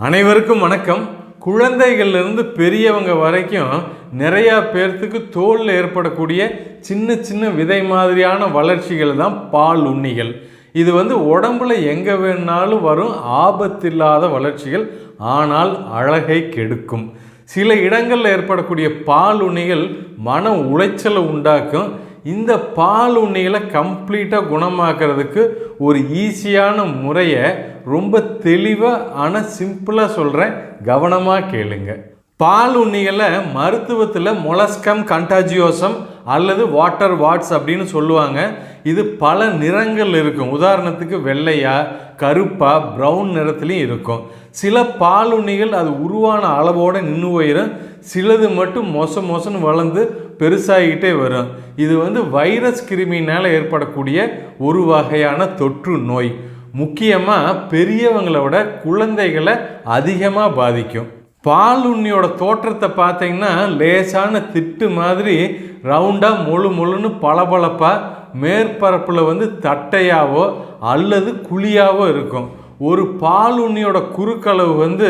அனைவருக்கும் வணக்கம். குழந்தைகள்லேருந்து பெரியவங்க வரைக்கும் நிறையா பேர்த்துக்கு தோலில் ஏற்படக்கூடிய சின்ன சின்ன விதை மாதிரியான வளர்ச்சிகள் தான் பால் உண்ணிகள். இது வந்து உடம்புல எங்கே வேணாலும் வரும் ஆபத்தில்லாத வளர்ச்சிகள் ஆனால் அழகை கெடுக்கும். சில இடங்களில் ஏற்படக்கூடிய பால் உண்ணிகள் மன உளைச்சலை உண்டாக்கும். இந்த பால் உண்ணிகளை கம்ப்ளீட்டாக குணமாக்குறதுக்கு ஒரு ஈஸியான முறையை ரொம்ப தெளிவாக ஆனால் சிம்பிளாக சொல்கிறேன் கவனமாக கேளுங்க. பால் உண்ணிகளை மருத்துவத்தில் மொலஸ்கம் கண்டாஜியோசம் அல்லது வாட்டர் வாட்ஸ் அப்படின்னு சொல்லுவாங்க. இது பல நிறங்கள் இருக்கும். உதாரணத்துக்கு வெள்ளையா கருப்பாக ப்ரௌன் நிறத்துலையும் இருக்கும். சில பாலுண்ணிகள் அது உருவான அளவோடு நின்று போயிடும் சிலது மட்டும் மொச மொசன்னு வளர்ந்து பெருசாகிக்கிட்டே வரும். இது வந்து வைரஸ் கிருமினால் ஏற்படக்கூடிய ஒரு வகையான தொற்று நோய். முக்கியமாக பெரியவங்களை விட குழந்தைகளை அதிகமாக பாதிக்கும். பாலுண்ணியோட தோற்றத்தை பார்த்தீங்கன்னா லேசான திட்டு மாதிரி ரவுண்டாக முழு முழுன்னு பளபளப்பாக மேற்பரப்பில் வந்து தட்டையாவோ அல்லது குழியாகவும் இருக்கும். ஒரு பாலுண்ணியோட குறுக்களவு வந்து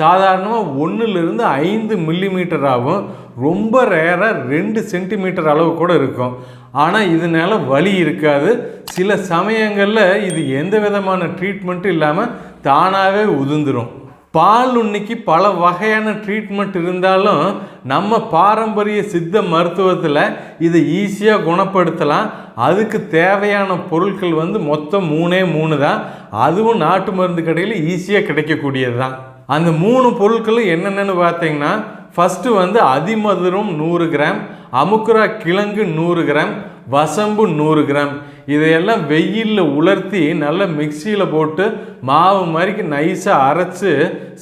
சாதாரணமாக ஒன்றுலேருந்து ஐந்து மில்லிமீட்டர் ஆகும். ரொம்ப ரேராக ரெண்டு சென்டிமீட்டர் அளவு கூட இருக்கும். ஆனால் இதனால் வலி இருக்காது. சில சமயங்களில் இது எந்த விதமான ட்ரீட்மெண்ட்டும் இல்லாமல் தானாகவே உதிர்ந்துடும் பால் உண்ணிக்கு பல வகையான ட்ரீட்மெண்ட் இருந்தாலும் நம்ம பாரம்பரிய சித்த மருத்துவத்தில் இதை ஈஸியாக குணப்படுத்தலாம். அதுக்கு தேவையான பொருட்கள் வந்து மொத்தம் மூணே மூணு தான். அதுவும் நாட்டு மருந்து கடையில் ஈஸியாக கிடைக்கக்கூடியது தான் அந்த மூணு பொருட்களும் என்னென்னு பார்த்தீங்கன்னா ஃபஸ்ட்டு வந்து அதிமதுரம் நூறு கிராம் அமுக்குரா கிழங்கு நூறு கிராம் வசம்பு நூறு கிராம். இதையெல்லாம் வெயிலில் உலர்த்தி நல்லா மிக்சியில் போட்டு மாவு மாதிரிக்கு நைஸாக அரைச்சி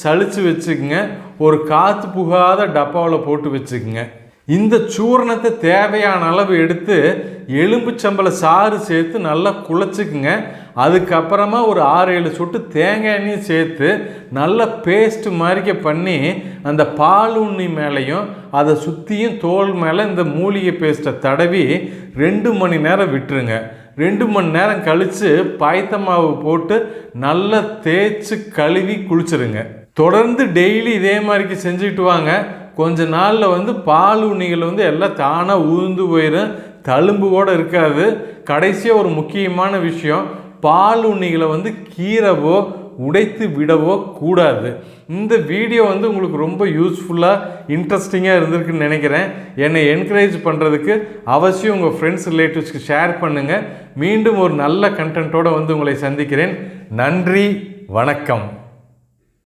சளிச்சு வச்சுக்கோங்க. ஒரு காற்று புகாத டப்பாவில் போட்டு வச்சுக்கோங்க. இந்த சூரணத்தை தேவையான அளவு எடுத்து எலும்புச்சம்பளை சாறு சேர்த்து நல்லா குழச்சிக்குங்க. அதுக்கப்புறமா ஒரு ஆறு ஏழு சொட்டு தேங்காய் எண்ணெயும் சேர்த்து நல்லா பேஸ்ட் மாதிரிக்க பண்ணி அந்த பால் உண்ணி மேலேயும் அதை சுற்றியும் தோல் மேலே இந்த மூலிகை பேஸ்ட்டை தடவி ரெண்டு மணி நேரம் விட்டுருங்க. ரெண்டு மணி நேரம் கழித்து பாய்த்த மாவு போட்டு நல்லா தேய்ச்சி கழுவி குளிச்சிருங்க. தொடர்ந்து டெய்லி இதே மாதிரிக்கு செஞ்சுக்கிட்டு வாங்க. கொஞ்ச நாளில் வந்து பால் உண்ணிகள் வந்து எல்லாம் தானாக உழுந்து போயிடும் தழும்பு கூட இருக்காது. கடைசியாக ஒரு முக்கியமான விஷயம் பால் உண்ணிகளை வந்து கீறவோ உடைத்து விடவோ கூடாது. இந்த வீடியோ வந்து உங்களுக்கு ரொம்ப யூஸ்ஃபுல்லாக இன்ட்ரெஸ்டிங்காக இருந்திருக்குன்னு நினைக்கிறேன். என்னை என்கரேஜ் பண்ணுறதுக்கு அவசியம் உங்கள் ஃப்ரெண்ட்ஸ் ரிலேட்டிவ்ஸ்க்கு ஷேர் பண்ணுங்கள் மீண்டும் ஒரு நல்ல கண்டென்ட்டோடு வந்து உங்களை சந்திக்கிறேன். நன்றி வணக்கம்.